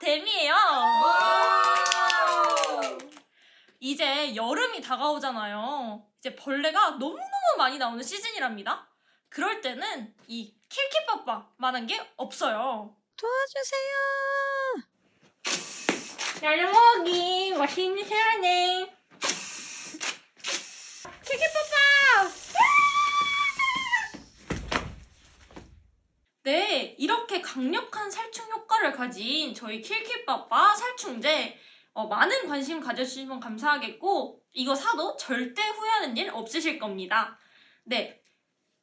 댐이에요. 이제 여름이 다가오잖아요. 이제 벌레가 너무너무 많이 나오는 시즌이랍니다. 그럴 때는 이 킬키빠빠만한 게 없어요. 도와주세요. 얄먹이 맛있는 시간에 킬키빠빠! 이렇게 강력한 살충 효과를 가진 저희 킬키빠빠 살충제 어, 많은 관심 가져주시면 감사하겠고 이거 사도 절대 후회하는 일 없으실 겁니다. 네,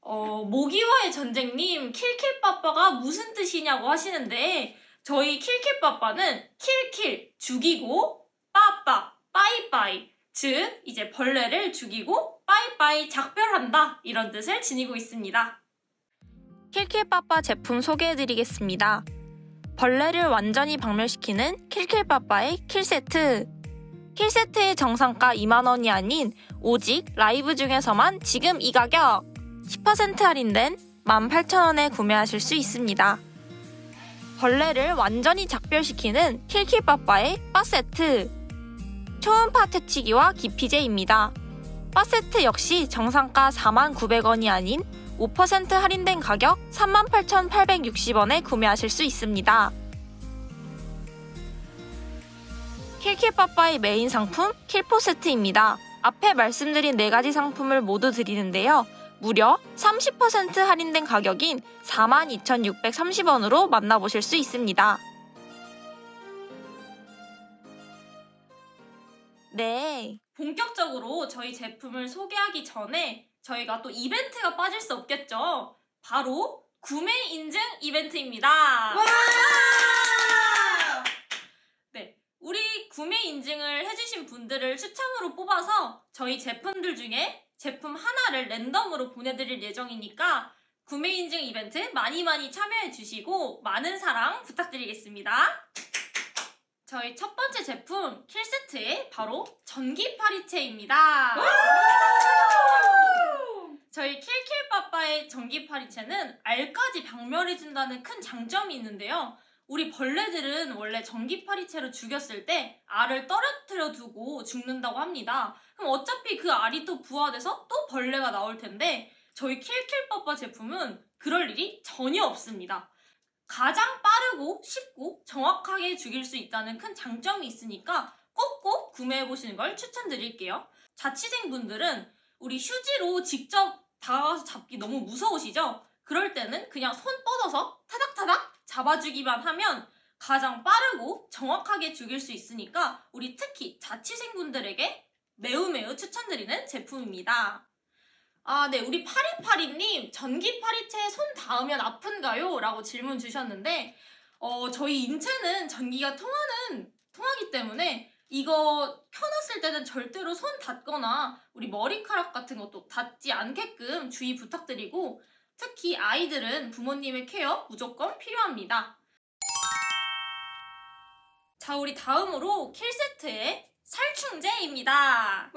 어, 모기와의 전쟁님 킬킬빠빠가 무슨 뜻이냐고 하시는데 저희 킬킬빠빠는 킬킬 죽이고 빠빠 빠이빠이 즉 이제 벌레를 죽이고 빠이빠이 작별한다 이런 뜻을 지니고 있습니다. 킬킬빠빠 제품 소개해드리겠습니다. 벌레를 완전히 박멸시키는 킬킬빠빠의 킬세트. 킬세트의 정상가 2만원이 아닌 오직 라이브 중에서만 지금 이 가격 10% 할인된 18,000원에 구매하실 수 있습니다. 벌레를 완전히 작별시키는 킬킬빠빠의 바세트. 초음파 퇴치기와 기피제입니다. 바세트 역시 정상가 4,900원이 아닌 5% 할인된 가격 38,860원에 구매하실 수 있습니다. 킬킬빠빠의 메인 상품 킬포 세트입니다. 앞에 말씀드린 4가지 상품을 모두 드리는데요. 무려 30% 할인된 가격인 42,630원으로 만나보실 수 있습니다. 네. 본격적으로 저희 제품을 소개하기 전에 저희가 또 이벤트가 빠질 수 없겠죠. 바로 구매 인증 이벤트입니다. 네, 우리 구매 인증을 해주신 분들을 추첨으로 뽑아서 저희 제품들 중에 제품 하나를 랜덤으로 보내드릴 예정이니까 구매 인증 이벤트 많이 많이 참여해 주시고 많은 사랑 부탁드리겠습니다. 저희 첫 번째 제품 킬세트의 바로 전기 파리채입니다. 저희 킬킬빠빠의 전기 파리채는 알까지 박멸해준다는 큰 장점이 있는데요. 우리 벌레들은 원래 전기 파리채로 죽였을 때 알을 떨어뜨려 두고 죽는다고 합니다. 그럼 어차피 그 알이 또 부화돼서 또 벌레가 나올 텐데 저희 킬킬빠빠 제품은 그럴 일이 전혀 없습니다. 가장 빠르고 쉽고 정확하게 죽일 수 있다는 큰 장점이 있으니까 꼭꼭 구매해 보시는 걸 추천드릴게요. 자취생분들은 우리 휴지로 직접 다가가서 잡기 너무 무서우시죠? 그럴 때는 그냥 손 뻗어서 타닥타닥 잡아주기만 하면 가장 빠르고 정확하게 죽일 수 있으니까 우리 특히 자취생분들에게 매우 매우 추천드리는 제품입니다. 아, 네. 우리 파리파리님, 전기 파리채 손 닿으면 아픈가요? 라고 질문 주셨는데, 어, 저희 인체는 전기가 통하는, 통하기 때문에 이거 켜놨을 때는 절대로 손 닿거나 우리 머리카락 같은 것도 닿지 않게끔 주의 부탁드리고, 특히 아이들은 부모님의 케어 무조건 필요합니다. 자, 우리 다음으로 킬세트의 살충제입니다.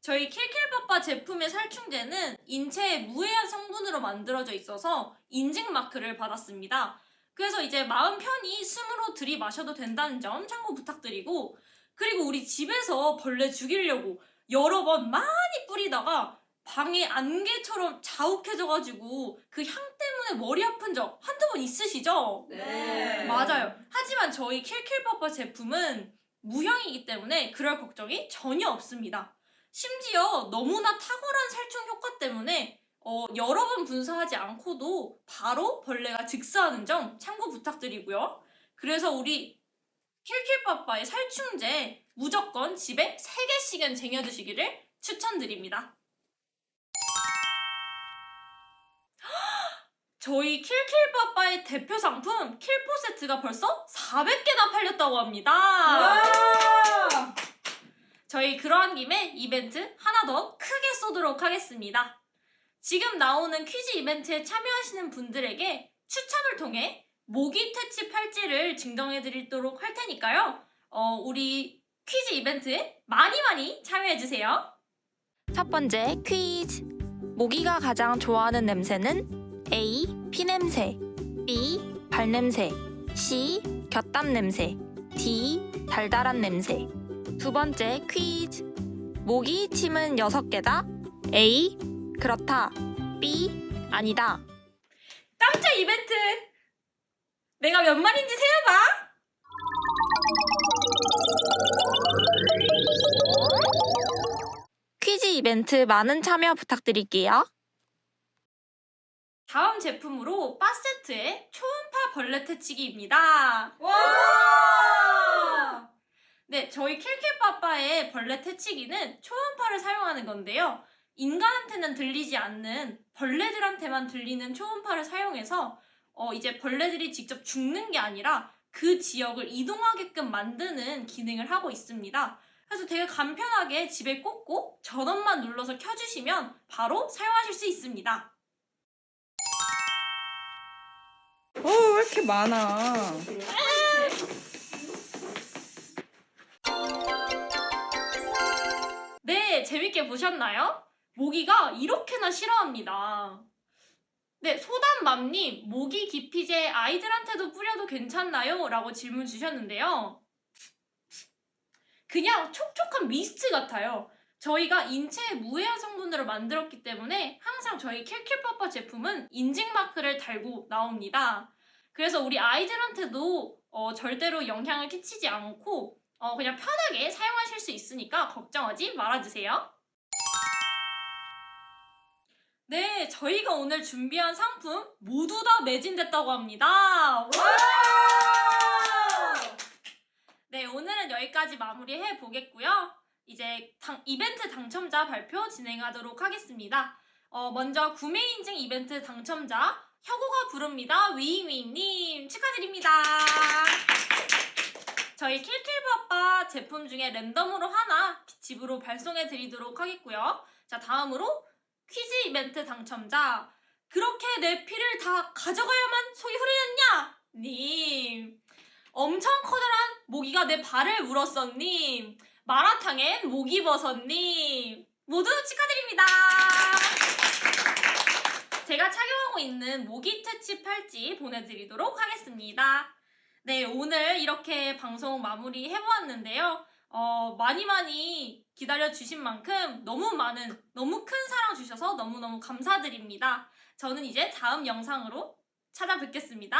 저희 킬킬빠빠 제품의 살충제는 인체에 무해한 성분으로 만들어져 있어서 인증 마크를 받았습니다. 그래서 이제 마음 편히 숨으로 들이마셔도 된다는 점 참고 부탁드리고 그리고 우리 집에서 벌레 죽이려고 여러 번 많이 뿌리다가 방에 안개처럼 자욱해져가지고 그 향 때문에 머리 아픈 적 한두 번 있으시죠? 네. 맞아요. 하지만 저희 킬킬버버 제품은 무향이기 때문에 그럴 걱정이 전혀 없습니다. 심지어 너무나 탁월한 살충 효과 때문에 어, 여러 번 분사하지 않고도 바로 벌레가 즉사하는 점 참고 부탁드리고요. 그래서 우리 킬킬빠빠의 살충제 무조건 집에 3개씩은 쟁여두시기를 추천드립니다. 저희 킬킬빠빠의 대표 상품 킬포 세트가 벌써 400개나 팔렸다고 합니다. 저희 그러한 김에 이벤트 하나 더 크게 쏘도록 하겠습니다. 지금 나오는 퀴즈 이벤트에 참여하시는 분들에게 추첨을 통해 모기 퇴치 팔찌를 증정해 드리도록 할 테니까요. 어, 우리 퀴즈 이벤트에 많이 많이 참여해 주세요. 첫 번째 퀴즈. 모기가 가장 좋아하는 냄새는 A. 피냄새 B. 발냄새 C. 곁담 냄새 D. 달달한 냄새 두 번째 퀴즈 모기 침은 6개다 A. 그렇다 B. 아니다 깜짝 이벤트! 내가 몇 마리인지 세어봐! 퀴즈 이벤트 많은 참여 부탁드릴게요. 다음 제품으로 바세트의 초음파 벌레 퇴치기입니다. 와! 네, 저희 킬킬빠빠의 벌레 퇴치기는 초음파를 사용하는 건데요. 인간한테는 들리지 않는 벌레들한테만 들리는 초음파를 사용해서 어, 이제 벌레들이 직접 죽는 게 아니라 그 지역을 이동하게끔 만드는 기능을 하고 있습니다. 그래서 되게 간편하게 집에 꽂고 전원만 눌러서 켜주시면 바로 사용하실 수 있습니다. 어, 왜 이렇게 많아? 네, 재밌게 보셨나요? 모기가 이렇게나 싫어합니다. 네, 소담맘님, 모기 기피제 아이들한테도 뿌려도 괜찮나요? 라고 질문 주셨는데요. 그냥 촉촉한 미스트 같아요. 저희가 인체에 무해한 성분으로 만들었기 때문에 항상 저희 킬킬빠빠 제품은 인증마크를 달고 나옵니다. 그래서 우리 아이들한테도 어, 절대로 영향을 끼치지 않고 어, 그냥 편하게 사용하실 수 있으니까 걱정하지 말아주세요. 네, 저희가 오늘 준비한 상품 모두 다 매진됐다고 합니다. 와! 네, 오늘은 여기까지 마무리해 보겠고요. 이제 당- 이벤트 당첨자 발표 진행하도록 하겠습니다. 어, 먼저 구매 인증 이벤트 당첨자 혁오가 부릅니다. 위잉위잉님 축하드립니다. 저희 킬킬바빠 제품 중에 랜덤으로 하나 집으로 발송해 드리도록 하겠고요. 자, 다음으로 퀴즈 이벤트 당첨자. 그렇게 내 피를 다 가져가야만 속이 후련했냐? 님. 엄청 커다란 모기가 내 발을 물었었님. 마라탕엔 모기버섯 님. 모두 축하드립니다. 제가 착용하고 있는 모기 퇴치 팔찌 보내드리도록 하겠습니다. 네, 오늘 이렇게 방송 마무리 해보았는데요. 어, 많이 많이 기다려 주신 만큼 너무 많은, 너무 큰 사랑 주셔서 너무너무 감사드립니다. 저는 이제 다음 영상으로 찾아뵙겠습니다.